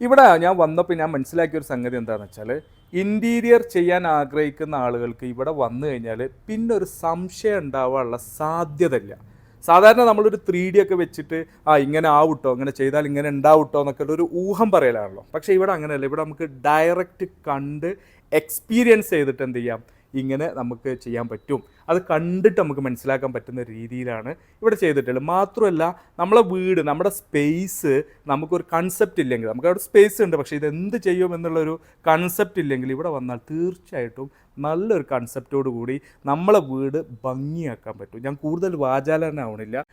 ഇവിടെ ഞാൻ വന്നപ്പോൾ ഞാൻ മനസ്സിലാക്കിയ ഒരു സംഗതി എന്താണെന്ന് വെച്ചാൽ ഇന്റീരിയർ ചെയ്യാൻ ആഗ്രഹിക്കുന്ന ആളുകൾക്ക് ഇവിടെ വന്നു കഴിഞ്ഞാൽ പിന്നെ ഒരു സംശയം ഉണ്ടാവാനുള്ള സാധ്യതയില്ല. സാധാരണ നമ്മളൊരു ത്രീ ഡി ഒക്കെ വെച്ചിട്ട് ആ ഇങ്ങനെ ആവട്ടോ അങ്ങനെ ചെയ്താൽ ഇങ്ങനെ ഉണ്ടാവട്ടോ എന്നൊക്കെ ഒരു ഊഹം പറയലാണല്ലോ. പക്ഷേ ഇവിടെ അങ്ങനെയല്ല. ഇവിടെ നമുക്ക് ഡയറക്റ്റ് കണ്ട് എക്സ്പീരിയൻസ് ചെയ്തിട്ട് എന്ത് ചെയ്യാം? ഇങ്ങനെ നമുക്ക് ചെയ്യാൻ പറ്റും. അത് കണ്ടിട്ട് നമുക്ക് മനസ്സിലാക്കാൻ പറ്റുന്ന രീതിയിലാണ് ഇവിടെ ചെയ്തിട്ടുള്ളത്. മാത്രമല്ല നമ്മളെ വീട് നമ്മുടെ സ്പേസ് നമുക്കൊരു കൺസെപ്റ്റ് ഇല്ലെങ്കിൽ നമുക്ക് അവിടെ സ്പേസ് ഉണ്ട് പക്ഷേ ഇതെന്ത് ചെയ്യും എന്നുള്ളൊരു കൺസെപ്റ്റ് ഇല്ലെങ്കിൽ ഇവിടെ വന്നാൽ തീർച്ചയായിട്ടും നല്ലൊരു കൺസെപ്റ്റോടു കൂടി നമ്മളെ വീട് ഭംഗിയാക്കാൻ പറ്റും. ഞാൻ കൂടുതൽ വാചാലനാവണില്ല.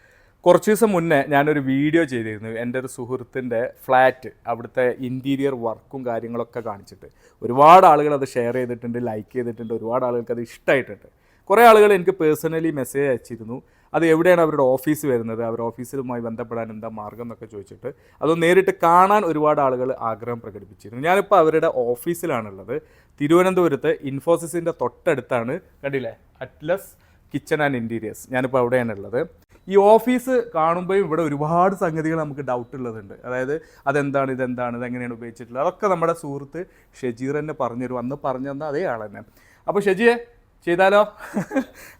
കുറച്ച് ദിവസം മുന്നേ ഞാനൊരു വീഡിയോ ചെയ്തിരുന്നു എന്റെ ഒരു സുഹൃത്തിന്റെ ഫ്ലാറ്റ് അവിടുത്തെ ഇന്റീരിയർ വർക്കും കാര്യങ്ങളൊക്കെ കാണിച്ചിട്ട്. ഒരുപാട് ആളുകൾ അത് ഷെയർ ചെയ്തിട്ടുണ്ട് ലൈക്ക് ചെയ്തിട്ടുണ്ട് ഒരുപാട് ആളുകൾക്ക് അത് ഇഷ്ടമായിട്ടുണ്ട് കുറേ ആളുകൾ എനിക്ക് പേഴ്സണലി മെസ്സേജ് അയച്ചിരുന്നു. അത് എവിടെയാണ് അവരുടെ ഓഫീസ് വരുന്നത് അവരുടെ ഓഫീസിലുമായി ബന്ധപ്പെടാൻ എന്താ മാർഗം എന്നൊക്കെ ചോദിച്ചിട്ട് അത് നേരിട്ട് കാണാൻ ഒരുപാട് ആളുകൾ ആഗ്രഹം പ്രകടിപ്പിച്ചിരുന്നു. ഞാനിപ്പോൾ അവരുടെ ഓഫീസിലാണുള്ളത് തിരുവനന്തപുരത്ത് ഇൻഫോസിസിന്റെ തൊട്ടടുത്താണ് കണ്ടില്ലേ? അറ്റ്ലസ് കിച്ചൺ ആൻഡ് ഇന്റീരിയേഴ്സ് ഞാനിപ്പോൾ അവിടെയാണുള്ളത്. ഈ ഓഫീസ് കാണുമ്പോൾ ഇവിടെ ഒരുപാട് സംഗതികൾ നമുക്ക് ഡൗട്ട് ഉള്ളതുണ്ട്. അതായത് അതെന്താണ് ഇതെന്താണ് ഇതെങ്ങനെയാണ് ഉപയോഗിച്ചിട്ടുള്ളത്? അതൊക്കെ നമ്മുടെ സുഹൃത്ത് ഷെജീർ തന്നെ പറഞ്ഞുതരും. അന്ന് പറഞ്ഞു തന്ന അതേ ആൾ തന്നെ. അപ്പോൾ ഷെജിയെ ചെയ്താലോ?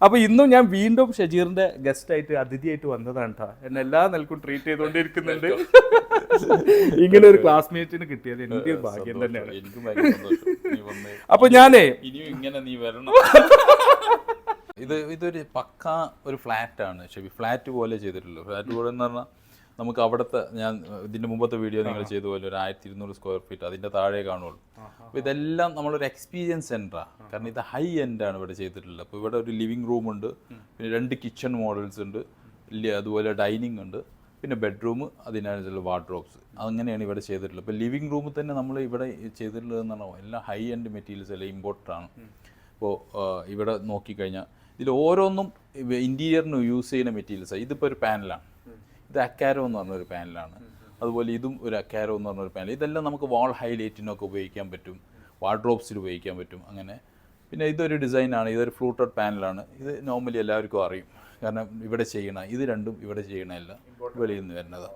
അപ്പോൾ ഇന്നും ഞാൻ വീണ്ടും ഷെജീറിന്റെ ഗസ്റ്റായിട്ട് അതിഥിയായിട്ട് വന്നതാണ് കേട്ടോ എന്നെ എല്ലാ നിലക്കും ട്രീറ്റ് ചെയ്തുകൊണ്ടിരിക്കുന്നുണ്ട്. ഇങ്ങനെ ഒരു ക്ലാസ്മേറ്റിന് കിട്ടിയത് എന്റെ ഒരു ഭാഗ്യം തന്നെയാണ്. എനിക്കും അപ്പോൾ ഞാനേ ഇനിയും ഇങ്ങനെ നീ വരണം. ഇത് ഇതൊരു പക്ക ഒരു ഫ്ലാറ്റാണ് ശരി ഷെബി. ഫ്ലാറ്റ് പോലെ ചെയ്തിട്ടുള്ളൂ. ഫ്ലാറ്റ് പോലെ എന്ന് പറഞ്ഞാൽ നമുക്ക് അവിടുത്തെ ഞാൻ ഇതിന്റെ മുമ്പത്തെ വീഡിയോ നിങ്ങൾ ചെയ്തു പോലെ ഒരു ആയിരത്തി ഇരുന്നൂറ് സ്ക്വയർ ഫീറ്റ് അതിന്റെ താഴെ കാണുള്ളൂ. അപ്പോൾ ഇതെല്ലാം നമ്മളൊരു എക്സ്പീരിയൻസ് സെന്ററാണ് കാരണം ഇത് ഹൈ എൻഡ് ആണ് ഇവിടെ ചെയ്തിട്ടുള്ളത്. അപ്പോൾ ഇവിടെ ഒരു ലിവിംഗ് റൂം ഉണ്ട്. പിന്നെ രണ്ട് കിച്ചൺ മോഡൽസ് ഉണ്ട്. അതുപോലെ ഡൈനിങ് ഉണ്ട്. പിന്നെ ബെഡ്റൂം അതിനനുസരിച്ചുള്ള വാർഡ്രോബ്സ് അങ്ങനെയാണ് ഇവിടെ ചെയ്തിട്ടുള്ളത്. ഇപ്പോൾ ലിവിംഗ് റൂമിൽ തന്നെ നമ്മൾ ഇവിടെ ചെയ്തിട്ടുള്ളത് എന്ന് പറഞ്ഞാൽ എല്ലാം ഹൈ എൻഡ് മെറ്റീരിയൽസ് എല്ലാം ഇമ്പോർട്ടന്റ് ആണ്. ഇപ്പോൾ ഇവിടെ നോക്കിക്കഴിഞ്ഞാൽ ഇതിൽ ഓരോന്നും ഇന്റീരിയറിന് യൂസ് ചെയ്യുന്ന മെറ്റീരിയൽസ് ഇതിപ്പോൾ ഒരു പാനലാണ്. ഇത് അക്കാരോ എന്ന് പറഞ്ഞൊരു പാനലാണ്. അതുപോലെ ഇതും ഒരു അക്കാരോ എന്ന് പറഞ്ഞൊരു പാനൽ ഇതെല്ലാം നമുക്ക് വാൾ ഹൈലൈറ്റിനൊക്കെ ഉപയോഗിക്കാൻ പറ്റും. വാർഡ്രോബ്സിൽ ഉപയോഗിക്കാൻ പറ്റും. അങ്ങനെ പിന്നെ ഇതൊരു ഡിസൈനാണ്. ഇതൊരു ഫ്ലൂട്ടഡ് പാനലാണ്. ഇത് നോർമലി എല്ലാവർക്കും അറിയും. കാരണം ഇവിടെ ചെയ്യണ ഇത് രണ്ടും ഇവിടെ ചെയ്യണമല്ല വെളിയിൽ നിന്ന് വരുന്നത്.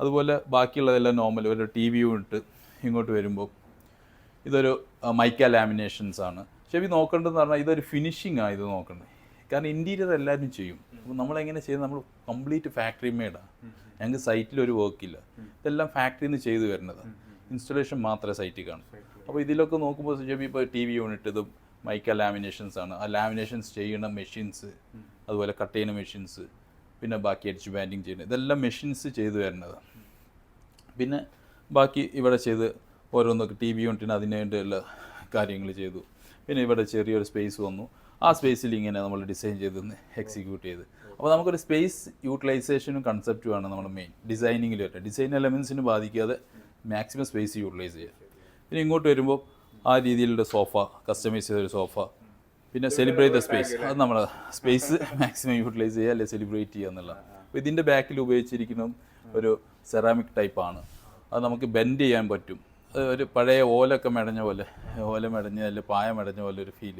അതുപോലെ ബാക്കിയുള്ളതെല്ലാം നോർമൽ ഒരു ടി വിയും ഇട്ട് ഇങ്ങോട്ട് വരുമ്പോൾ ഇതൊരു മൈക്ക ലാമിനേഷൻസ് ആണ് ഇത് നോക്കേണ്ടതെന്ന് പറഞ്ഞാൽ ഇതൊരു ഫിനിഷിംഗ് ആണ് ഇത് നോക്കേണ്ടത് കാരണം ഇന്റീരിയർ എല്ലാവരും ചെയ്യും. അപ്പോൾ നമ്മളെങ്ങനെ ചെയ്യുന്നത്? നമ്മൾ കംപ്ലീറ്റ് ഫാക്ടറി മെയ്ഡാണ് ഞങ്ങൾക്ക് സൈറ്റിൽ ഒരു വർക്കില്ല ഇതെല്ലാം ഫാക്ടറിയിൽ നിന്ന് ചെയ്തു വരുന്നത്. ഇൻസ്റ്റലേഷൻ മാത്രമേ സൈറ്റിൽ കാണും. അപ്പോൾ ഇതിലൊക്കെ നോക്കുമ്പോൾ ഷെബി ഇപ്പോൾ ടി വി യൂണിറ്റ് ഇതും മൈക്ക ലാമിനേഷൻസ് ആണ്. ആ ലാമിനേഷൻസ് ചെയ്യുന്ന മെഷീൻസ് അതുപോലെ കട്ട് ചെയ്യുന്ന മെഷീൻസ് പിന്നെ ബാക്കി അടിച്ച് ബാൻഡിങ് ചെയ്യുന്നത് ഇതെല്ലാം മെഷീൻസ് ചെയ്തു വരുന്നത്. പിന്നെ ബാക്കി ഇവിടെ ചെയ്ത് ഓരോന്നൊക്കെ ടി വി യൂണിറ്റിന് അതിന് വേണ്ടിയുള്ള കാര്യങ്ങൾ ചെയ്തു. പിന്നെ ഇവിടെ ചെറിയൊരു സ്പേസ് വന്നു. ആ സ്പേസിൽ ഇങ്ങനെ നമ്മൾ ഡിസൈൻ ചെയ്ത് എക്സിക്യൂട്ട് ചെയ്ത്. അപ്പോൾ നമുക്കൊരു സ്പേസ് യൂട്ടിലൈസേഷനും കൺസെപ്റ്റുമാണ് നമ്മൾ മെയിൻ ഡിസൈനിങ്ങിൽ വരുന്നത് ഡിസൈൻ എലമെൻസിന് ബാധിക്കാതെ മാക്സിമം സ്പേസ് യൂട്ടിലൈസ് ചെയ്യുക പിന്നെ ഇങ്ങോട്ട് വരുമ്പോൾ ആ രീതിയിലുള്ള സോഫ കസ്റ്റമൈസ് ചെയ്തൊരു സോഫ പിന്നെ സെലിബ്രേറ്റ് ദ സ്പേസ് അത് നമ്മൾ സ്പേസ് മാക്സിമം യൂട്ടിലൈസ് ചെയ്യുക അല്ലെങ്കിൽ സെലിബ്രേറ്റ് ചെയ്യുക എന്നുള്ള. അപ്പോൾ ഇതിന്റെ ബാക്കിൽ ഉപയോഗിച്ചിരിക്കുന്ന ഒരു സെറാമിക് ടൈപ്പാണ് അത് നമുക്ക് ബെൻഡ് ചെയ്യാൻ പറ്റും. ഒരു പഴയ ഓലൊക്കെ മെടഞ്ഞ പോലെ ഓല മെടഞ്ഞ അല്ലെങ്കിൽ പായ മെടഞ്ഞ പോലെ ഒരു ഫീൽ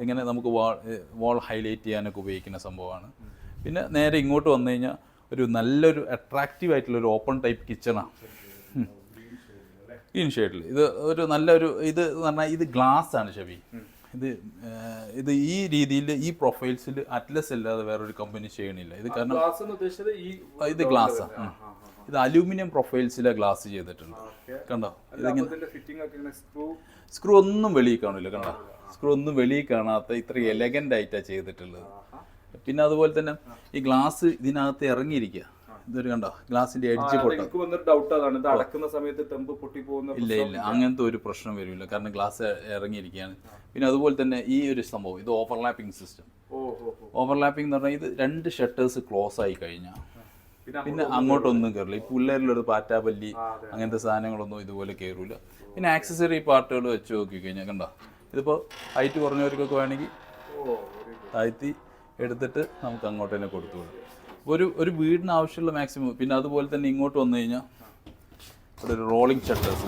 ഇങ്ങനെ നമുക്ക് വാൾ വാൾ ഹൈലൈറ്റ് ചെയ്യാനൊക്കെ ഉപയോഗിക്കുന്ന സംഭവമാണ്. പിന്നെ നേരെ ഇങ്ങോട്ട് വന്നു കഴിഞ്ഞാൽ ഒരു നല്ലൊരു അട്രാക്റ്റീവ് ആയിട്ടുള്ള ഒരു ഓപ്പൺ ടൈപ്പ് കിച്ചണാണ് ഗ്രീൻ ഷെയ്ഡിൽ ഇത് ഒരു നല്ലൊരു ഇത് എന്ന് പറഞ്ഞാൽ ഇത് ഗ്ലാസ് ആണ് ഷബി. ഇത് ഇത് ഈ രീതിയിൽ ഈ പ്രൊഫൈൽസിൽ അറ്റ്ലസ് അല്ലാതെ വേറൊരു കമ്പനി ചെയ്യണില്ല ഇത് കാരണം ഇത് ഗ്ലാസ്സാണ് ഇത് അലൂമിനിയം പ്രൊഫൈൽസിലെ ഗ്ലാസ് ചെയ്തിട്ടുണ്ട്. കണ്ടോ? ഇതിങ്ങനെ സ്ക്രൂ ഒന്നും വെളിയിൽ കാണില്ല കണ്ടോ? സ്ക്രൂ ഒന്നും വെളിയിൽ കാണാത്ത ഇത്ര എലഗന്റ് ആയിട്ടാ ചെയ്തിട്ടുള്ളത്. പിന്നെ അതുപോലെ തന്നെ ഈ ഗ്ലാസ് ഇതിനകത്ത് ഇറങ്ങിയിരിക്കുക. ഇതൊരു കണ്ടോ? ഗ്ലാസിന്റെ എഡ്ജ് പൊട്ടും. ഇല്ല ഇല്ല. അങ്ങനത്തെ ഒരു പ്രശ്നം വരില്ല. കാരണം ഗ്ലാസ് ഇറങ്ങിയിരിക്കുകയാണ്. പിന്നെ അതുപോലെ തന്നെ ഈ ഒരു സംഭവം ഇത് ഓവർലാപ്പിംഗ് സിസ്റ്റം. ഓവർലാപ്പിംഗ് എന്ന് പറഞ്ഞാൽ ഇത് രണ്ട് ഷട്ടേഴ്സ് ക്ലോസ് ആയി കഴിഞ്ഞാൽ പിന്നെ അങ്ങോട്ടൊന്നും കയറില്ല ഈ പുല്ലേരിലൊരു പാറ്റാപല്ലി അങ്ങനത്തെ സാധനങ്ങളൊന്നും ഇതുപോലെ കയറൂല പിന്നെ ആക്സസറി പാർട്ടുകൾ വെച്ച് നോക്കി കഴിഞ്ഞാൽ കണ്ടോ? ഇതിപ്പോൾ ഹൈറ്റ് കുറഞ്ഞവർക്കൊക്കെ വേണമെങ്കിൽ താഴ്ത്തി എടുത്തിട്ട് നമുക്ക് അങ്ങോട്ട് തന്നെ കൊടുത്തു വിടാം. ഒരു ഒരു വീടിന് ആവശ്യമുള്ള മാക്സിമം പിന്നെ അതുപോലെ തന്നെ ഇങ്ങോട്ട് വന്നു കഴിഞ്ഞാൽ ഇവിടെ ഒരു റോളിംഗ് ഷട്ടേഴ്സ്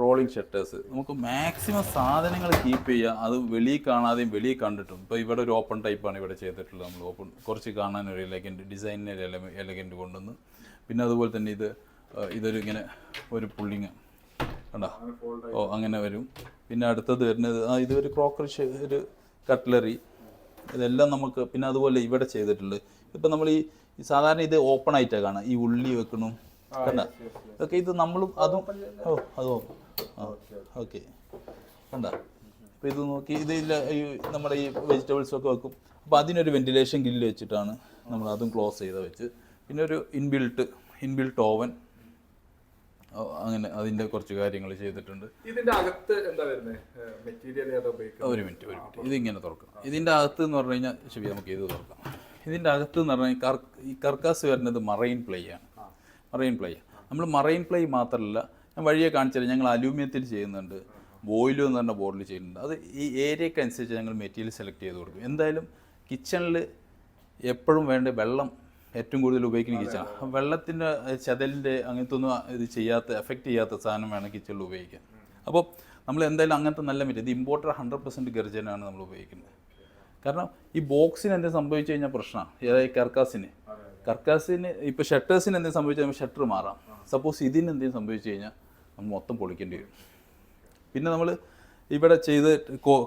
റോളിംഗ് ഷട്ടേഴ്സ് നമുക്ക് മാക്സിമം സാധനങ്ങൾ കീപ്പ് ചെയ്യുക അത് വെളിയിൽ കാണാതെയും വെളിയിൽ കണ്ടിട്ടും. ഇപ്പോൾ ഇവിടെ ഒരു ഓപ്പൺ ടൈപ്പാണ് ഇവിടെ ചെയ്തിട്ടുള്ളത് നമ്മൾ ഓപ്പൺ കുറച്ച് കാണാൻ ഒരു എലഗന്റ് ഡിസൈനിന് ഒരു എലഗന്റ് കൊണ്ടുവന്ന്. പിന്നെ അതുപോലെ തന്നെ ഇത് ഇതൊരു ഇങ്ങനെ ഒരു പുള്ളിങ് കണ്ടോ? ഓ അങ്ങനെ വരും. പിന്നെ അടുത്തത് വരുന്നത് ആ ഇതൊരു ക്രോക്കറി ഒരു കട്ട്ലറി ഇതെല്ലാം നമുക്ക് പിന്നെ അതുപോലെ ഇവിടെ ചെയ്തിട്ടുണ്ട്. ഇപ്പം നമ്മൾ ഈ സാധാരണ ഇത് ഓപ്പൺ ആയിട്ടാണ് കാണുക. ഈ ഉള്ളി വെക്കണം കണ്ട. ഓക്കെ ഇത് നമ്മളും അതും ഓ അതോ ആ ഓക്കെ കണ്ട. അപ്പോൾ ഇത് നോക്കി ഇതിൽ ഈ നമ്മുടെ ഈ വെജിറ്റബിൾസ് ഒക്കെ വെക്കും. അപ്പോൾ അതിനൊരു വെന്റിലേഷൻ ഗ്രില്ല് വെച്ചിട്ടാണ് നമ്മൾ അതും ക്ലോസ് ചെയ്ത് വെച്ച്. പിന്നെ ഒരു ഇൻബിൽട്ട് ഇൻബിൽട്ട് ഓവൻ അങ്ങനെ അതിന്റെ കുറച്ച് കാര്യങ്ങൾ ചെയ്തിട്ടുണ്ട്. ഇതിന്റെ അകത്ത് എന്താ വരുന്നത് മെറ്റീരിയൽ ഒരു മിനിറ്റ് ഒരു മിനിറ്റ് ഇതിങ്ങനെ തുറക്കാം. ഇതിന്റെ അകത്ത് എന്ന് പറഞ്ഞു കഴിഞ്ഞാൽ ശരി നമുക്ക് ഇത് തുറക്കാം. ഇതിന്റെ അകത്ത് എന്ന് പറഞ്ഞാൽ കർ ഈ കർക്കാസ് വരുന്നത് മറൈൻ പ്ലേ ആണ് മറൈൻ പ്ലൈ. നമ്മൾ മറൈൻ പ്ലൈ മാത്രമല്ല ഞാൻ വഴിയെ കാണിച്ചാൽ ഞങ്ങൾ അലൂമിനിയത്തിൽ ചെയ്യുന്നുണ്ട്. ബോയിലും എന്ന് പറഞ്ഞ ബോർഡിൽ ചെയ്യുന്നുണ്ട്. അത് ഈ ഏരിയക്ക് അനുസരിച്ച് ഞങ്ങൾ മെറ്റീരിയൽ സെലക്ട് ചെയ്ത് കൊടുക്കും. എന്തായാലും കിച്ചണിൽ എപ്പോഴും വേണ്ട വെള്ളം ഏറ്റവും കൂടുതൽ ഉപയോഗിക്കുന്ന കിച്ചണ വെള്ളത്തിന്റെ ചതലിന്റെ അങ്ങനത്തെ ഒന്നും ഇത് ചെയ്യാത്ത എഫക്റ്റ് ചെയ്യാത്ത സാധനം വേണം കിച്ചണിൽ ഉപയോഗിക്കാൻ. അപ്പോൾ നമ്മൾ എന്തായാലും അങ്ങനത്തെ നല്ല മെറ്റീരിയൽ ഇത് ഇമ്പോർട്ടർ ഹൺഡ്രഡ് പെർസെന്റ് ഗർജനാണ് നമ്മൾ ഉപയോഗിക്കുന്നത്. കാരണം ഈ ബോക്സിന് എന്തെങ്കിലും സംഭവിച്ചു കഴിഞ്ഞാൽ പ്രശ്നമാണ്. അതായത് കർക്കാസിന് കർക്കാസിന് ഇപ്പോൾ ഷട്ടേഴ്സിന് എന്തെങ്കിലും സംഭവിച്ചാൽ നമുക്ക് ഷട്ടർ മാറാം. സപ്പോസ് ഇതിന് എന്തെങ്കിലും സംഭവിച്ചു കഴിഞ്ഞാൽ നമ്മൾ മൊത്തം പൊളിക്കേണ്ടി വരും. പിന്നെ നമ്മൾ ഇവിടെ ചെയ്ത്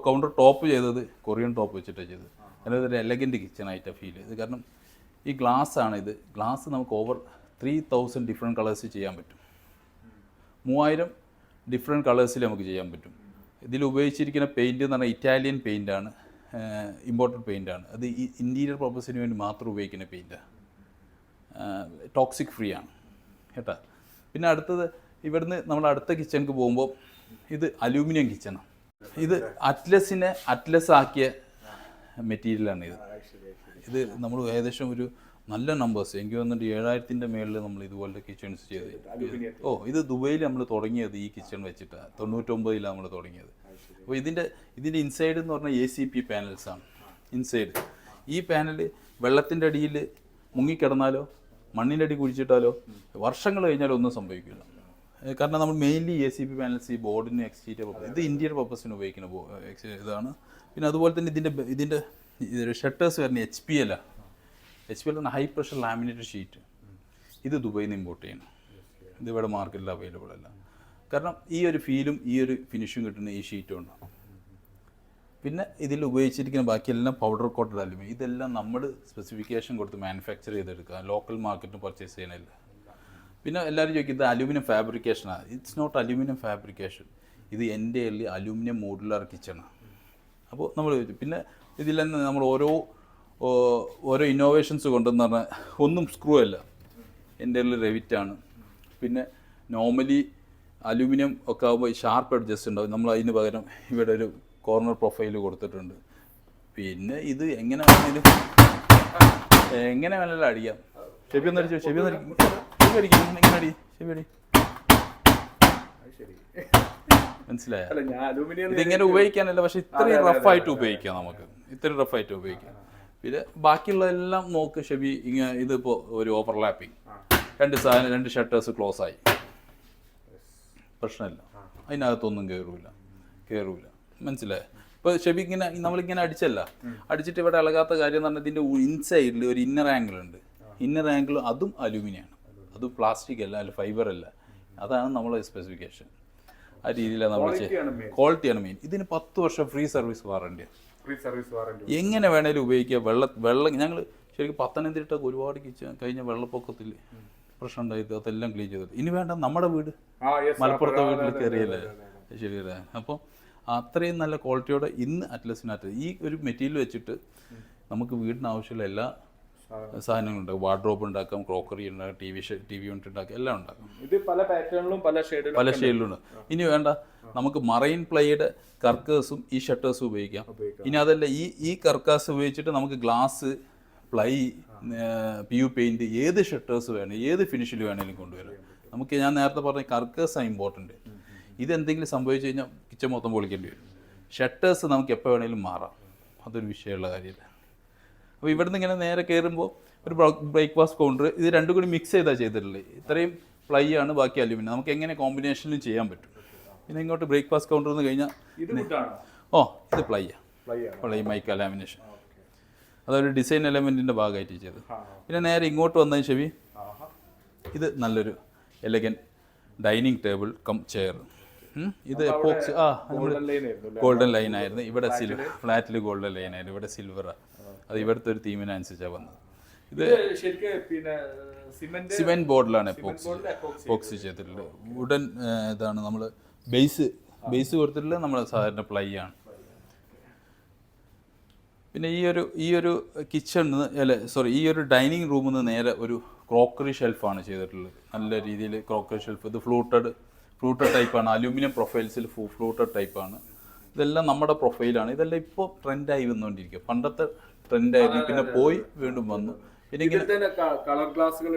കൗണ്ടർ ടോപ്പ് ചെയ്തത് കൊറിയൻ ടോപ്പ് വെച്ചിട്ടാണ് ചെയ്തത്. അതായത് ഒരു എലഗന്റ് കിച്ചൺ ആയിട്ടാണ് ഫീൽ ചെയ്ത് കാരണം ഈ ഗ്ലാസ് ആണ് ഇത്. ഗ്ലാസ് നമുക്ക് over three thousand different colours ചെയ്യാൻ പറ്റും. മൂവായിരം ഡിഫറെന്റ് കളേഴ്സിൽ നമുക്ക് ചെയ്യാൻ പറ്റും. ഇതിൽ ഉപയോഗിച്ചിരിക്കുന്ന പെയിന്റ് എന്ന് പറഞ്ഞാൽ ഇറ്റാലിയൻ പെയിന്റാണ് ഇമ്പോർട്ടഡ് പെയിന്റാണ് അത് ഇന്റീരിയർ പർപ്പസിന് വേണ്ടി മാത്രം ഉപയോഗിക്കുന്ന പെയിന്റാണ് ടോക്സിക് ഫ്രീ ആണ്. കേട്ടാ? പിന്നെ അടുത്തത് ഇവിടുന്ന് നമ്മൾ അടുത്ത കിച്ചണിക്ക് പോകുമ്പോൾ ഇത് അലൂമിനിയം കിച്ചണാണ് ഇത് അറ്റ്ലസിനെ അറ്റ്ലസ് ആക്കിയ മെറ്റീരിയലാണ് ഇത്. ഇത് നമ്മൾ ഏകദേശം ഒരു നല്ല നമ്പേഴ്സ് എനിക്ക് തോന്നുന്നുണ്ട് ഏഴായിരത്തിന്റെ മേളിൽ നമ്മൾ ഇതുപോലത്തെ കിച്ചൺസ് ചെയ്ത് ഓ ഇത് ദുബൈയിൽ നമ്മൾ തുടങ്ങിയത് ഈ കിച്ചൺ വെച്ചിട്ടാണ് തൊണ്ണൂറ്റൊമ്പതിലാണ് നമ്മൾ തുടങ്ങിയത്. അപ്പോൾ ഇതിന്റെ ഇതിന്റെ ഇൻസൈഡ് എന്ന് പറഞ്ഞാൽ എ സി പി പാനൽസാണ് ഇൻസൈഡ് ഈ പാനൽ വെള്ളത്തിന്റെ അടിയിൽ മുങ്ങിക്കിടന്നാലോ? മണ്ണിന്റെ അടി കുഴിച്ചിട്ടാലോ? വർഷങ്ങൾ കഴിഞ്ഞാലോ ഒന്നും സംഭവിക്കില്ല. കാരണം നമ്മൾ mainly A C P panels ഈ ബോർഡിന് എക്സ്റ്റീരിയർ പർപ്പസ് ഇത് ഇന്ത്യൻ പർപ്പസിന് ഉപയോഗിക്കുന്ന ഇതാണ്. പിന്നെ അതുപോലെ തന്നെ ഇതിന്റെ ഇതിന്റെ ഷട്ടേഴ്സ് വരുന്ന H P L H P L high pressure laminated sheet ഇത് ദുബൈയിൽ നിന്ന് ഇമ്പോർട്ട് ചെയ്യണം. ഇത് ഇവിടെ മാർക്കറ്റിൽ അവൈലബിൾ അല്ല. കാരണം ഈ ഒരു ഫീലും ഈ ഒരു ഫിനിഷും കിട്ടുന്ന ഈ ഷീറ്റും ഉണ്ടാവും. പിന്നെ ഇതിൽ ഉപയോഗിച്ചിരിക്കുന്ന ബാക്കിയെല്ലാം പൗഡർ കോട്ടഡ് അലുമിനിയം ഇതെല്ലാം നമ്മൾ സ്പെസിഫിക്കേഷൻ കൊടുത്ത് മാനുഫാക്ചർ ചെയ്തെടുക്കുക. ലോക്കൽ മാർക്കറ്റിന് പർച്ചേസ് ചെയ്യണില്ല പിന്നെ എല്ലാവരും ചോദിക്കും ഇത് അലൂമിനിയം ഫാബ്രിക്കേഷനാണ് ഇറ്റ്സ് നോട്ട് അലുമിനിയം ഫാബ്രിക്കേഷൻ ഇത് എന്റെ അലുമിനിയം മോഡുലാർ കിച്ചണാണ് അപ്പോൾ നമ്മൾ പിന്നെ ഇതിൽ തന്നെ നമ്മൾ ഓരോ ഓരോ ഇന്നോവേഷൻസ് കൊണ്ടെന്ന് പറഞ്ഞാൽ ഒന്നും സ്ക്രൂ അല്ല. എന്റെ റെവിറ്റാണ് പിന്നെ നോർമലി അലുമിനിയം ഒക്കെ ആകുമ്പോൾ ഷാർപ്പ് അഡ്ജസ്റ്റ് ഉണ്ടാവും. നമ്മൾ അതിന് പകരം ഇവിടെ ഒരു കോർണർ പ്രൊഫൈൽ കൊടുത്തിട്ടുണ്ട്. പിന്നെ ഇത് എങ്ങനെ വേണമെങ്കിലും എങ്ങനെ വേണമെങ്കിലും അടിക്കാം. ഷെബി ഒന്ന് അടിച്ചു? ഷെബി ഒന്ന് ഷെബി അടിക്കും. ഇങ്ങനെ അടി. ഷെബി അടി. മനസ്സിലായ? ഇതിങ്ങനെ ഉപയോഗിക്കാനല്ല പക്ഷെ ഇത്രയും റഫായിട്ട് ഉപയോഗിക്കാം നമുക്ക്. ഇത്രയും റഫായിട്ട് ഉപയോഗിക്കാം. പിന്നെ ബാക്കിയുള്ളതെല്ലാം നോക്ക് ഷെബി ഇങ്ങനെ ഇതിപ്പോൾ ഒരു ഓവർലാപ്പിംഗ് രണ്ട് സാധനം രണ്ട് ഷട്ടേഴ്സ് ക്ലോസ് ആയി. പ്രശ്നമില്ല. അതിനകത്തൊന്നും കയറൂല കയറൂല മനസ്സിലായോ? ഇപ്പോൾ ഷെബി ഇങ്ങനെ നമ്മളിങ്ങനെ അടിച്ചല്ല. അടിച്ചിട്ട് ഇവിടെ ഇളകാത്ത കാര്യം എന്ന് പറഞ്ഞാൽ ഇതിന്റെ ഇൻസൈഡിൽ ഒരു ഇന്നർ ആംഗിൾ ഉണ്ട്. ഇന്നർ ആംഗിൾ അതും അലൂമിനിയാണ് അത് പ്ലാസ്റ്റിക് അല്ല അല്ല ഫൈബർ അല്ല. അതാണ് നമ്മളെ സ്പെസിഫിക്കേഷൻ ആ രീതിയിലാണ് നമ്മൾ. ക്വാളിറ്റിയാണ് മെയിൻ ഇതിന് പത്ത് വർഷം free service warranty free service warranty എങ്ങനെ വേണേലും ഉപയോഗിക്കുക വെള്ള വെള്ളം ഞങ്ങൾ ശരിക്കും പത്തനംതിട്ട ഒരുപാട് കിച്ച കഴിഞ്ഞ വെള്ളപ്പൊക്കത്തിൽ പ്രശ്നം ഉണ്ടായത് അതെല്ലാം ക്ലീൻ ചെയ്തത് ഇനി വേണ്ട നമ്മുടെ വീട്. മലപ്പുറത്തെ വീട്ടിൽ കയറിയല്ലേ ശരിയല്ലേ? അപ്പോൾ അത്രയും നല്ല ക്വാളിറ്റിയോടെ ഇന്ന് അറ്റ്ലസിനകത്ത് ഈ ഒരു മെറ്റീരിയൽ വെച്ചിട്ട് നമുക്ക് വീടിന് ആവശ്യമുള്ള എല്ലാ സാധനങ്ങളും. ഉണ്ടാക്കും. വാർഡ്രോബ് ഉണ്ടാക്കാം ക്രോക്കറി ഉണ്ടാക്കാം T V T V unit ഉണ്ടാക്കാം എല്ലാം ഉണ്ടാക്കാം. ഇത് പല പാറ്റേണിലും പല ഷെയ്ഡിലും പല ഷെയ്ഡിലുണ്ട് ഇനി വേണ്ട നമുക്ക് മറൈൻ പ്ലേയുടെ കർക്കേഴ്സും ഈ ഷട്ടേഴ്സും ഉപയോഗിക്കാം. ഇനി അതല്ല ഈ ഈ കർക്കാസ് ഉപയോഗിച്ചിട്ട് നമുക്ക് glass ply P U paint ഏത് ഷട്ടേഴ്സ് വേണം ഏത് ഫിനിഷിൽ വേണമെങ്കിലും കൊണ്ടുവരാം. നമുക്ക് ഞാൻ നേരത്തെ പറഞ്ഞ കർക്കേഴ്സാണ് ഇമ്പോർട്ടന്റ് ഇതെന്തെങ്കിലും സംഭവിച്ചു കഴിഞ്ഞാൽ കിച്ചൺ മൊത്തം പൊളിക്കേണ്ടി വരും. ഷട്ടേഴ്സ് നമുക്ക് എപ്പോൾ വേണമെങ്കിലും മാറാം. അതൊരു വിഷയമുള്ള കാര്യമില്ല. അപ്പോൾ ഇവിടുന്ന് ഇങ്ങനെ നേരെ കയറുമ്പോൾ ഒരു ബ്രേക്ക്ഫാസ്റ്റ് കൗണ്ടർ ഇത് രണ്ടും കൂടി മിക്സ് ചെയ്താൽ ചെയ്തിട്ടുള്ളത് ഇത്രയും പ്ലൈ ആണ് ബാക്കി അലുമിനിയം നമുക്ക് എങ്ങനെ കോമ്പിനേഷനിലും ചെയ്യാൻ പറ്റും. പിന്നെ ഇങ്ങോട്ട് ബ്രേക്ക്ഫാസ്റ്റ് കൗണ്ടർ എന്ന് കഴിഞ്ഞാൽ ഓ ഇത് പ്ലൈ പ്ലൈ മൈക്ക ലാമിനേഷൻ അതൊരു ഡിസൈൻ എലമെന്റിന്റെ ഭാഗമായിട്ട് ചെയ്തത്. പിന്നെ നേരെ ഇങ്ങോട്ട് വന്നതിന് ആഹാ. ഇത് നല്ലൊരു elegant dining table cum chair ഇത് എപ്പോക്സി ആ ഗോൾഡൻ ലൈൻ ആയിരുന്നു ഇവിടെ സിൽവർ ഫ്ലാറ്റിൽ ഗോൾഡൻ ലൈൻ ആയിരുന്നു. ഇവിടെ സിൽവറാണ് അത് ഇവിടുത്തെ ഒരു തീമിനനുസരിച്ചാണ് വന്നത്. ഇത് സിമെന്റ് സിമെന്റ് ബോർഡിലാണ് എപ്പോക്സി എപ്പോക്സി ചെയ്തിട്ടുള്ളത്. വുഡൻ ഇതാണ് നമ്മൾ ബേസ് ബേസ് കൊടുത്തിട്ടുള്ളത് നമ്മൾ സാധാരണ പ്ലൈ ആണ്. പിന്നെ ഈ ഒരു ഈ ഒരു കിച്ചൺ അല്ല സോറി ഈ ഒരു ഡൈനിങ് റൂമിൽ നിന്ന് നേരെ ഒരു ക്രോക്കറി ഷെൽഫാണ് ചെയ്തിട്ടുള്ളത്. നല്ല രീതിയിൽ ക്രോക്കറി ഷെൽഫ് ഇത് ഫ്ലൂട്ടഡ് ഫ്ലൂട്ടഡ് ടൈപ്പാണ് അലൂമിനിയം പ്രൊഫൈൽസിൽ ഫ്ലൂട്ടർ ടൈപ്പാണ് ഇതെല്ലാം നമ്മുടെ പ്രൊഫൈലാണ്. ഇതെല്ലാം ഇപ്പോൾ ട്രെൻഡായി വന്നുകൊണ്ടിരിക്കുക. പണ്ടത്തെ ട്രെൻഡായിരുന്നു. പിന്നെ പോയി വീണ്ടും വന്നു. കളർ ഗ്ലാസുകൾ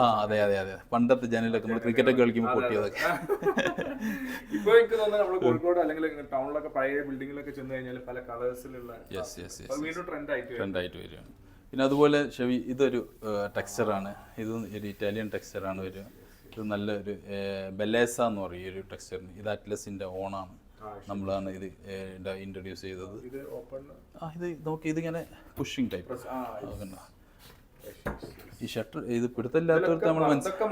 ആ അതെ അതെ അതെ. പണ്ടത്തെ ജനലൊക്കെ നമ്മൾ ക്രിക്കറ്റ് ഒക്കെ കളിക്കുമ്പോൾ പൊട്ടിയതൊക്കെ. ഇപ്പൊ എനിക്ക് തോന്നുന്നത് നമ്മൾ കോഴിക്കോട് അല്ലെങ്കിൽ ടൗണിലൊക്കെ പഴയ ബിൽഡിങ്ങിലൊക്കെ ചെന്ന് കഴിഞ്ഞാൽ പല കളേഴ്സിലുള്ള യെസ് യെസ് യെസ് വീണ്ടും ട്രെൻഡ് ആയിട്ട് വരും. ട്രെൻഡായിട്ട് വരികയാണ്. പിന്നെ അതുപോലെ ഷെവി ഇതൊരു ടെക്സ്ചറാണ് ഇത് ഒരു ഇറ്റാലിയൻ ടെക്സ്ചറാണ് വരിക. ഇത് നല്ലൊരു ബെല്ലേസ എന്ന് പറയും ഈ ഒരു ടെക്സ്ചറിന് ഇത് അറ്റ്ലസിന്റെ ഓണാണ്. നമ്മളാണ് ഇത് ഇൻട്രൊഡ്യൂസ് ചെയ്തത്. ആ ഇത് നമുക്ക് ഇതിങ്ങനെ പുഷിങ് ടൈപ്പ് ഈ ഷട്ടർ ഇത് പിടുത്തമില്ലാത്തവർക്ക് നമ്മൾ മനസ്സിലാക്കി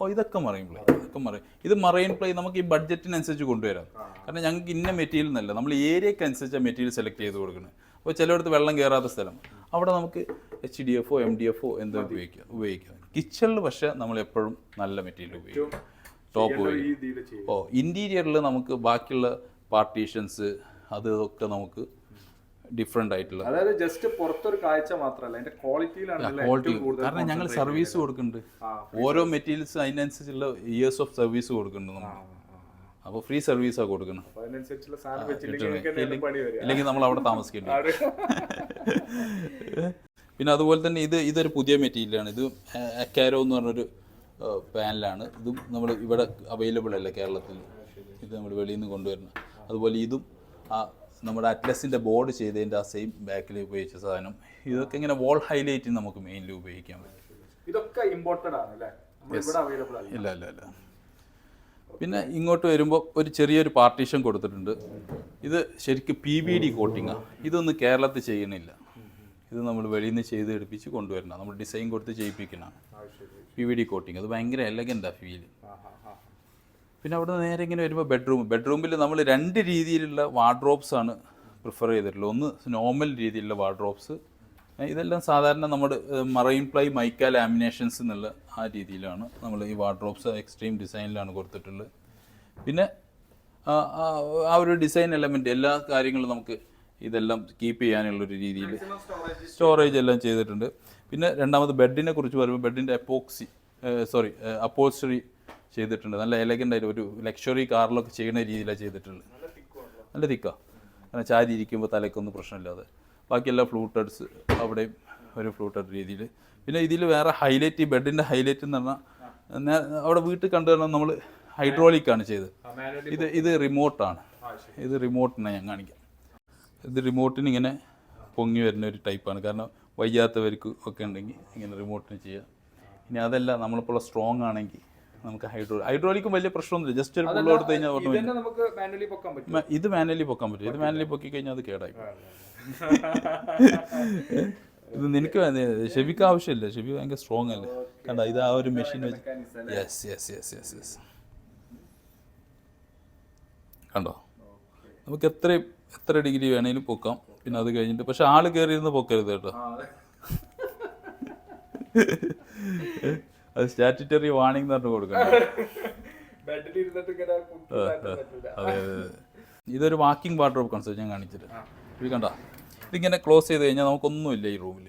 ഓ ഇതൊക്കെ മറൈൻ പ്ലേ ഇതൊക്കെ മറൈൻ. ഇത് മറൈൻ പ്ലേ നമുക്ക് ഈ ബഡ്ജറ്റിനനുസരിച്ച് കൊണ്ടുവരാം. കാരണം ഞങ്ങൾക്ക് ഇന്ന മെറ്റീരിയൽ എന്നല്ല നമ്മൾ ഏരിയക്ക് അനുസരിച്ച് മെറ്റീരിയൽ സെലക്ട് ചെയ്ത് കൊടുക്കുന്നത് അപ്പോൾ ചിലയിടത്ത് വെള്ളം കയറാത്ത സ്ഥലം. അവിടെ നമുക്ക് എച്ച് ഡി എഫോ എം ഡി എഫോ എന്തോ ഉപയോഗിക്കാം ഉപയോഗിക്കാം. കിച്ചണിൽ പക്ഷേ നമ്മൾ എപ്പോഴും നല്ല മെറ്റീരിയൽ ഉപയോഗിക്കും. ടോപ്പ് ഓ ഇന്റീരിയറിൽ നമുക്ക് ബാക്കിയുള്ള പാർട്ടീഷൻസ് അത് ഇതൊക്കെ നമുക്ക് ഡിഫറെന്റ് ആയിട്ടുള്ള അതായത് ജസ്റ്റ് പുറത്തൊരു കാഴ്ച മാത്രമല്ല അതിന്റെ ക്വാളിറ്റിയിലാണ് ക്വാളിറ്റി കാരണം ഞങ്ങൾ സർവീസ് കൊടുക്കുന്നുണ്ട്. ഓരോ മെറ്റീരിയൽസ് അതിനനുസരിച്ചുള്ള ഇയേഴ്സ് ഓഫ് സർവീസ് കൊടുക്കുന്നുണ്ട് നമ്മൾ അപ്പോൾ ഫ്രീ സർവീസ് ആ കൊടുക്കണം അല്ലെങ്കിൽ ഇല്ലെങ്കിൽ നമ്മൾ അവിടെ താമസിക്കേണ്ടി? പിന്നെ അതുപോലെ തന്നെ ഇത് ഇതൊരു പുതിയ മെറ്റീരിയലാണ് ഇത് അക്കാരോ എന്ന് പറഞ്ഞൊരു പാനലാണ് ഇതും നമ്മൾ ഇവിടെ അവൈലബിൾ അല്ല കേരളത്തിൽ. ഇത് നമ്മൾ വെളിയിൽ നിന്ന് കൊണ്ടുവരണം അതുപോലെ ഇതും ആ നമ്മുടെ അറ്റ്ലസിന്റെ ബോർഡ് ചെയ്തതിന്റെ ആ സെയിം ബാക്കിൽ ഉപയോഗിച്ച സാധനം. ഇതൊക്കെ ഇങ്ങനെ വോൾ ഹൈലൈറ്റിന് നമുക്ക് മെയിൻലി ഉപയോഗിക്കാൻ പറ്റും. ഇതൊക്കെ ഇമ്പോർട്ടഡ് ആണ് അല്ലേ? ഇല്ല ഇല്ല ഇല്ല. പിന്നെ ഇങ്ങോട്ട് വരുമ്പോൾ ഒരു ചെറിയൊരു പാർട്ടീഷൻ കൊടുത്തിട്ടുണ്ട്. ഇത് ശരിക്കും പി വി ഡി കോട്ടിങ്ങാണ് ഇതൊന്നും കേരളത്തിൽ ചെയ്യണില്ല ഇത് നമ്മൾ വെളിയിൽ നിന്ന് ചെയ്ത് എടുപ്പിച്ച് കൊണ്ടുവരണം. നമ്മൾ ഡിസൈൻ കൊടുത്ത് ചെയ്യിപ്പിക്കണം. പി വി ഡി കോട്ടിങ് അത് ഭയങ്കര എലഗന്റാണ് ആ, ആ. പിന്നെ അവിടെ നിന്ന് നേരെ ഇങ്ങനെ വരുമ്പോൾ ബെഡ്റൂം ബെഡ്റൂമിൽ നമ്മൾ രണ്ട് രീതിയിലുള്ള വാർഡ്രോപ്സ് ആണ് പ്രിഫർ ചെയ്തിട്ടുള്ളത്. ഒന്ന് നോർമൽ രീതിയിലുള്ള വാർഡ്രോപ്സ് ഇതെല്ലാം സാധാരണ നമ്മുടെ മറൈൻ പ്ലൈ മൈക്ക ലാമിനേഷൻസ് എന്നുള്ള ആ രീതിയിലാണ് നമ്മൾ ഈ വാർഡ്രോപ്സ് എക്സ്ട്രീം ഡിസൈനിലാണ് കൊടുത്തിട്ടുള്ളത്. പിന്നെ ആ ഒരു ഡിസൈൻ എലമെന്റ് എല്ലാ കാര്യങ്ങളും നമുക്ക് ഇതെല്ലാം കീപ്പ് ചെയ്യാനുള്ളൊരു രീതിയിൽ സ്റ്റോറേജ് എല്ലാം ചെയ്തിട്ടുണ്ട്. പിന്നെ രണ്ടാമത് ബെഡിനെ കുറിച്ച് പറയുമ്പോൾ ബെഡിന്റെ എപ്പോക്സി സോറി അപ്പോസ്റ്ററി ചെയ്തിട്ടുണ്ട്. നല്ല എലഗന്റ് ആയിട്ട് ഒരു ലക്ഷറി കാറിലൊക്കെ ചെയ്യുന്ന രീതിയിലാണ് ചെയ്തിട്ടുള്ളത്. നല്ല തിക്കാണ് കാരണം ചാരി ഇരിക്കുമ്പോൾ തലക്കൊന്നും പ്രശ്നമില്ലാതെ. ബാക്കിയെല്ലാം ഫ്ലൂട്ടഡ്സ് അവിടെയും ഒരു ഫ്ലൂട്ടഡ് രീതിയിൽ. പിന്നെ ഇതിൽ വേറെ ഹൈലൈറ്റ് ഈ ബെഡിന്റെ ഹൈലൈറ്റ് എന്ന് പറഞ്ഞാൽ അവിടെ വീട്ടിൽ കണ്ടു പറഞ്ഞാൽ നമ്മൾ ഹൈഡ്രോളിക്കാണ് ചെയ്തത്. ഇത് ഇത് റിമോട്ടാണ്. ഇത് റിമോട്ടിനെ ഞാൻ കാണിക്കാം. ഇത് റിമോട്ടിന് ഇങ്ങനെ പൊങ്ങി വരുന്ന ഒരു ടൈപ്പാണ് കാരണം വയ്യാത്തവർക്ക് ഒക്കെ ഉണ്ടെങ്കിൽ ഇങ്ങനെ റിമോട്ടിന് ചെയ്യാം. ഇനി അതല്ല നമ്മളിപ്പോൾ സ്ട്രോങ് ആണെങ്കിൽ നമുക്ക് ഹൈഡ്രോ ഹൈഡ്രോളിക്കും വലിയ പ്രശ്നമൊന്നുമില്ല. ജസ്റ്റ് ഒരു പുള്ള എടുത്തു കഴിഞ്ഞാൽ ഇത് മാനുവലി പൊക്കാൻ പറ്റും. ഇത് മാനുവലി പൊക്കി കഴിഞ്ഞാൽ അത് കേടായി ഇത് നിനക്ക് ഷെബിക്ക് ആവശ്യമില്ല. ഷെബി ഭയങ്കര സ്ട്രോങ് അല്ലേ? കണ്ട ഇത് ആ ഒരു മെഷീൻ വെച്ച് yes yes yes yes yes കണ്ടോ? നമുക്ക് എത്ര എത്ര ഡിഗ്രി വേണേലും പൊക്കാം. പിന്നെ അത് കഴിഞ്ഞിട്ട് പക്ഷെ ആൾ കയറിയിരുന്ന് പൊക്കരുത് കേട്ടോ. അതെ. സ്റ്റാറ്റുറ്ററി വാണിംഗ് എന്ന് പറഞ്ഞു കൊടുക്കണം. അതെ അതെ ഇതൊരു വാക്കിംഗ് വാർഡ്രോബ് കൺസെപ്റ്റ് ഞാൻ കാണിച്ചിട്ട്. ഇത് കണ്ട? ഇതിങ്ങനെ ക്ലോസ് ചെയ്ത് കഴിഞ്ഞാൽ നമുക്കൊന്നുമില്ല ഈ റൂമിൽ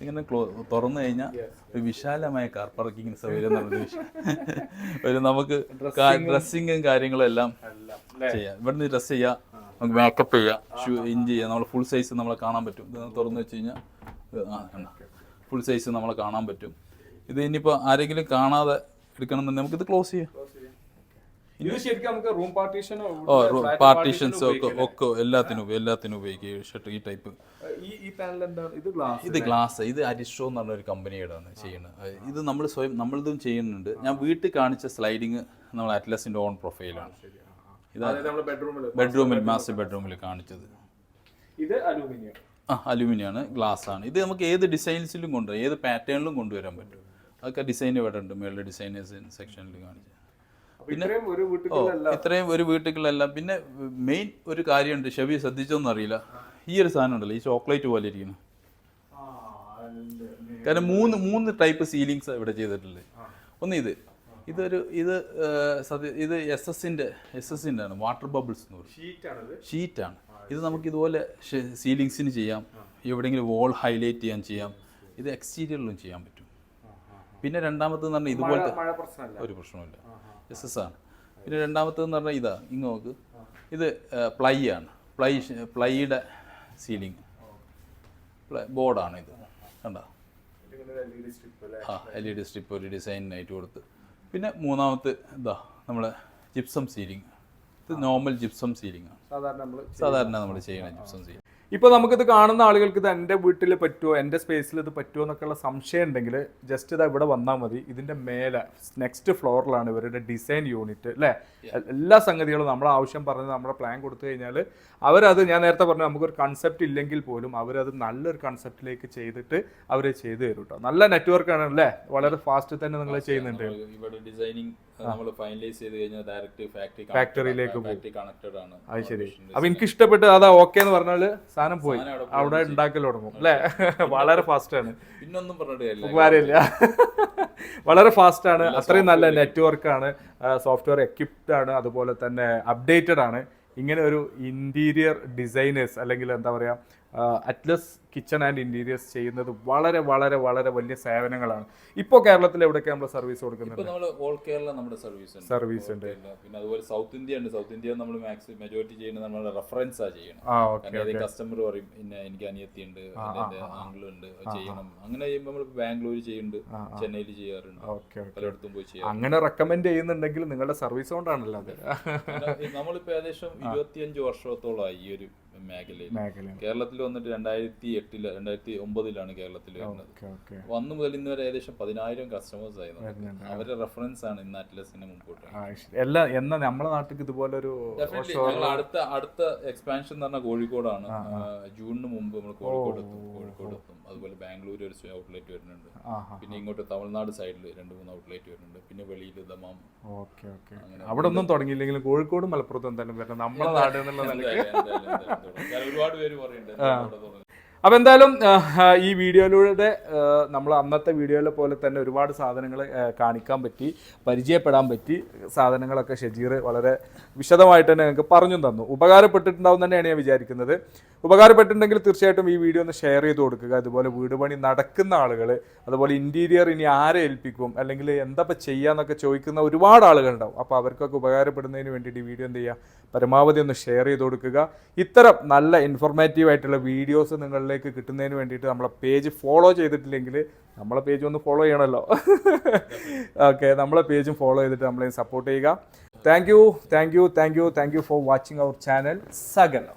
ഇതിങ്ങനെ ക്ലോ തുറന്നു കഴിഞ്ഞാൽ ഒരു വിശാലമായ കാർ പാർക്കിംഗ് സൗകര്യം ഒരു നമുക്ക് ഡ്രസ്സിങ്ങും കാര്യങ്ങളും എല്ലാം എല്ലാം. ല്ലേ? ചെയ്യാം. ഇവിടുന്ന് ഡ്രസ്സ് ചെയ്യാം നമുക്ക് മേക്കപ്പ് ചെയ്യാം. ഷൂ ഇഞ്ച് ചെയ്യാം. നമ്മൾ ഫുൾ സൈസ് നമ്മളെ കാണാൻ പറ്റും. ഇത് തുറന്നു വെച്ച് കഴിഞ്ഞാൽ ഫുൾ സൈസ് നമ്മളെ കാണാൻ പറ്റും. ഇത് ഇനിയിപ്പോൾ ആരെങ്കിലും കാണാതെ എടുക്കണമെന്നുണ്ടെങ്കിൽ നമുക്കിത് ക്ലോസ് ചെയ്യാം. ഇത് ശരിക്കും നമുക്ക് റൂം പാർട്ടീഷനോ ഓ പാർട്ടീഷൻസ് ഒക്കെ ഒക്കെ എല്ലാത്തിനും എല്ലാത്തിനും ഉപയോഗിക്കുക ഈ ഷർട്ട് ഈ ടൈപ്പ് ഈ ഈ പാനൽ എന്താണ് ഇത് ഗ്ലാസ് ഇത് ഗ്ലാസ് ഇത് അരിഷോ എന്ന് പറഞ്ഞ ഒരു കമ്പനിയുടെ ആണ് ചെയ്യുന്നത് ഇത് നമ്മൾ സ്വയം നമ്മളിതും ചെയ്യുന്നുണ്ട്. ഞാൻ വീട്ടിൽ കാണിച്ച സ്ലൈഡിങ് നമ്മൾ അറ്റ്ലസിന്റെ ഓൺ പ്രൊഫൈലാണ് ഇത് അതായത് നമ്മുടെ ബെഡ്റൂമിൽ ബെഡ്റൂമിൽ മാസ്റ്റർ ബെഡ്റൂമിൽ കാണിച്ചത്. ഇത് അലൂമിനിയം ആ അലുമിനിയാണ് ഗ്ലാസ് ആണ്. ഇത് നമുക്ക് ഏത് ഡിസൈൻസിലും കൊണ്ടുവരാം. ഏത് പാറ്റേണിലും കൊണ്ടുവരാൻ പറ്റും. അതൊക്കെ ഡിസൈൻ ഇവിടെ ഉണ്ട്. മേളിലെ ഡിസൈനേഴ്സ് സെക്ഷനിൽ കാണിച്ചു അപ്പൊ ഇത്രയും ഒരു ഓ വീട്ടിലുള്ള ഇത്രയും ഒരു വീട്ടുകളിലെല്ലാം പിന്നെ മെയിൻ ഒരു കാര്യമുണ്ട്. ഷെവി ശ്രദ്ധിച്ചോന്നും അറിയില്ല. ഈ ഒരു സാധനം ഉണ്ടല്ലോ ഈ ചോക്ലേറ്റ് പോലെ ഇരിക്കുന്നു. കാരണം മൂന്ന് മൂന്ന് ടൈപ്പ് സീലിങ്സ് ഇവിടെ ചെയ്തിട്ടുള്ളത്. ഒന്ന് ഇത്. ഇതൊരു ഇത് സത്യ ഇത് എസ് എസിന്റെ എസ് എസിന്റെ ആണ് വാട്ടർ ബബിൾസ് എന്ന് പറയും. ഷീറ്റാണ് ഇത് നമുക്ക് ഇതുപോലെ സീലിങ്സിന് ചെയ്യാം. എവിടെയെങ്കിലും വോൾ ഹൈലൈറ്റ് ചെയ്യാൻ ചെയ്യാം. ഇത് എക്സ്റ്റീരിയറിലും ചെയ്യാൻ പറ്റും. പിന്നെ രണ്ടാമത്തെന്ന് പറഞ്ഞാൽ ഇതുപോലത്തെ ഒരു പ്രശ്നമില്ല എസ് എസ് ആണ് പിന്നെ രണ്ടാമത്തേന്ന് പറഞ്ഞാൽ ഇതാ ഇങ്ങ് നോക്ക്. ഇത് പ്ലൈ ആണ്. Ply പ്ലൈയുടെ ceiling. പ്ലൈ ബോർഡാണ് ഇത്. കണ്ട? ആ എൽ ഇ ഡി സ്ട്രിപ്പ് ഒരു ഡിസൈനായിട്ട് കൊടുത്ത്. പിന്നെ മൂന്നാമത്തെ ഇതാ നമ്മൾ ജിപ്സം സീലിംഗ്. ഇത് നോർമൽ ജിപ്സം സീലിംഗ് ആണ്. സാധാരണ നമ്മൾ ചെയ്യണ ജിപ്സം സീലിംഗ്. ഇപ്പൊ നമുക്കിത് കാണുന്ന ആളുകൾക്ക് ഇത് എന്റെ വീട്ടിൽ പറ്റുമോ എന്റെ സ്പേസിൽ ഇത് പറ്റുമോ എന്നൊക്കെയുള്ള സംശയം ഉണ്ടെങ്കിൽ ജസ്റ്റ് ഇതാ ഇവിടെ വന്നാൽ മതി. ഇതിന്റെ മേലെ നെക്സ്റ്റ് ഫ്ലോറിലാണ് ഇവരുടെ ഡിസൈൻ യൂണിറ്റ് അല്ലേ എല്ലാ സംഗതികളും നമ്മുടെ ആവശ്യം പറഞ്ഞ് നമ്മുടെ പ്ലാൻ കൊടുത്തു കഴിഞ്ഞാൽ അവരത് ഞാൻ നേരത്തെ പറഞ്ഞു നമുക്കൊരു കൺസെപ്റ്റ് ഇല്ലെങ്കിൽ പോലും അവരത് നല്ലൊരു കൺസെപ്റ്റിലേക്ക് ചെയ്തിട്ട് അവർ ചെയ്തു തരും കേട്ടോ നല്ല നെറ്റ്വർക്ക് ആണ് അല്ലേ വളരെ ഫാസ്റ്റ് തന്നെ നിങ്ങൾ ചെയ്യുന്നുണ്ട്. ഇവിടെ ഡിസൈനിങ് നമ്മൾ ഫൈനലൈസ് ചെയ്ത് കഴിഞ്ഞാൽ ഡയറക്റ്റ് ഫാക്ടറി ഫാക്ടറിയിലേക്ക് ഫാക്ടറി കണക്റ്റഡ് ആണ് അത് ശരി. അപ്പൊ എനിക്ക് ഇഷ്ടപ്പെട്ട് അതാ ഓക്കെ എന്ന് പറഞ്ഞാൽ സാധനം പോയി. അവിടെ ഉണ്ടാക്കി ഉണ്ടാക്കൽ തുടങ്ങും. അല്ലേ? വളരെ ഫാസ്റ്റ് ആണ്. പിന്നൊന്നും പറഞ്ഞിട്ട് കാര്യമില്ല. കാര്യമില്ല. വളരെ ഫാസ്റ്റ് ആണ്. അത്രയും നല്ല നെറ്റ്വർക്ക് ആണ്. സോഫ്റ്റ്വെയർ എക്യുപ്ഡ് ആണ്. അതുപോലെ തന്നെ അപ്ഡേറ്റഡ് ആണ്. ഇങ്ങനെ ഒരു ഇന്റീരിയർ ഡിസൈനേഴ്സ് അല്ലെങ്കിൽ എന്താ പറയാ അറ്റ്ലസ് കിച്ചൺ ആൻഡ് ഇന്റീരിയേഴ്സ് ചെയ്യുന്നത് വളരെ വളരെ വളരെ വലിയ സേവനങ്ങളാണ്. ഇപ്പോൾ കേരളത്തിൽ എവിടെയൊക്കെ നമ്മൾ സർവീസ് കൊടുക്കുന്നത്? നമ്മൾ ഓൾ കേരള നമ്മുടെ സർവീസ് ഉണ്ട്. സർവീസ് ഉണ്ട്. പിന്നെ അതുപോലെ സൗത്ത് ഇന്ത്യ ഉണ്ട്. സൗത്ത് ഇന്ത്യ നമ്മൾ മാക്സിമം മെജോറിറ്റി ചെയ്യുന്നത് നമ്മുടെ റെഫറൻസാ ചെയ്യണം. ആ ഓക്കെ കാരണം കസ്റ്റമർ പറയും പിന്നെ എനിക്ക് അനിയത്തി ഉണ്ട് ആംഗ്ലുണ്ട് ചെയ്യണം. അങ്ങനെ ചെയ്യുമ്പോൾ നമ്മൾ ബാംഗ്ലൂർ ചെയ്യുന്നുണ്ട് ചെന്നൈയിൽ ചെയ്യാറുണ്ട്. പലയിടത്തും പോയി ചെയ്യാം അങ്ങനെ റെക്കമെൻഡ് ചെയ്യുന്നുണ്ടെങ്കിൽ നിങ്ങളുടെ സർവീസ് കൊണ്ടാണല്ലോ അത്. നമ്മളിപ്പോൾ ഏകദേശം ഇരുപത്തിയഞ്ച് വർഷത്തോളമായി ഈ ഒരു മേഖലയിൽ. മേഖല കേരളത്തിൽ വന്നിട്ട് രണ്ടായിരത്തി എട്ടിൽ രണ്ടായിരത്തി ഒമ്പതിലാണ് കേരളത്തിൽ വരുന്നത് വന്നു മുതൽ ഇന്ന് വരെ ഏകദേശം പതിനായിരം കസ്റ്റമേഴ്സ് ആയി. അവരുടെ റെഫറൻസ് ആണ് ഇന്ന് അറ്റ്ലസിനെ മുമ്പോട്ട്. എല്ലാ എന്നാ നമ്മുടെ നാട്ടിൽ ഇതുപോലെ ഒരു അടുത്ത അടുത്ത എക്സ്പാൻഷൻ എന്ന് പറഞ്ഞാൽ കോഴിക്കോടാണ്. ജൂണിന് മുമ്പ് നമ്മൾ കോഴിക്കോട് എത്തും. കോഴിക്കോട് എത്തും. അതുപോലെ ബാംഗ്ലൂർ ഒരു ഔട്ട്ലെറ്റ് വരുന്നുണ്ട്. പിന്നെ ഇങ്ങോട്ട് തമിഴ്നാട് സൈഡിൽ രണ്ട് മൂന്ന് ഔട്ട്ലെറ്റ് വരുന്നുണ്ട്. പിന്നെ വെളിയിൽ ദമാം. Okay okay. അവിടെ ഒന്നും തുടങ്ങിയില്ലെങ്കിലും കോഴിക്കോട് മലപ്പുറത്തും എന്തായാലും വരണം. നമ്മുടെ നാട് എന്നുള്ള നിലയ്ക്ക്. ഒരുപാട് പേര് പറയുന്നുണ്ട് എന്താ അവിടെ തുടങ്ങുന്നത്. അപ്പം എന്തായാലും ഈ വീഡിയോയിലൂടെ നമ്മൾ അന്നത്തെ വീഡിയോയിലെ പോലെ തന്നെ ഒരുപാട് സാധനങ്ങൾ കാണിക്കാൻ പറ്റി പരിചയപ്പെടാൻ പറ്റി സാധനങ്ങളൊക്കെ ഷജീർ വളരെ വിശദമായിട്ട് തന്നെ ഞങ്ങൾക്ക് പറഞ്ഞു തന്നു. ഉപകാരപ്പെട്ടിട്ടുണ്ടാവും തന്നെയാണ് ഞാൻ വിചാരിക്കുന്നത്. ഉപകാരപ്പെട്ടിട്ടുണ്ടെങ്കിൽ തീർച്ചയായിട്ടും ഈ വീഡിയോ ഒന്ന് ഷെയർ ചെയ്ത് കൊടുക്കുക. അതുപോലെ വീട് പണി നടക്കുന്ന ആളുകൾ അതുപോലെ ഇന്റീരിയർ ഇനി ആരെ ഏൽപ്പിക്കും അല്ലെങ്കിൽ എന്താ ഇപ്പം ചെയ്യാന്നൊക്കെ ചോദിക്കുന്ന ഒരുപാട് ആളുകളുണ്ടാവും. അപ്പോൾ അവർക്കൊക്കെ ഉപകാരപ്പെടുന്നതിന് വേണ്ടിയിട്ട് ഈ വീഡിയോ എന്ത് ചെയ്യുക പരമാവധി ഒന്ന് ഷെയർ ചെയ്ത് കൊടുക്കുക. ഇത്തരം നല്ല ഇൻഫോർമേറ്റീവ് ആയിട്ടുള്ള വീഡിയോസ് നിങ്ങളിലേക്ക് കിട്ടുന്നതിന് വേണ്ടിയിട്ട് നമ്മളെ പേജ് ഫോളോ ചെയ്തിട്ടില്ലെങ്കിൽ നമ്മളെ പേജ് ഒന്ന് ഫോളോ ചെയ്യണമല്ലോ ഓക്കെ നമ്മളെ പേജും ഫോളോ ചെയ്തിട്ട് നമ്മളെ സപ്പോർട്ട് ചെയ്യുക. Thank you thank you thank you thank you for watching our channel സകലം.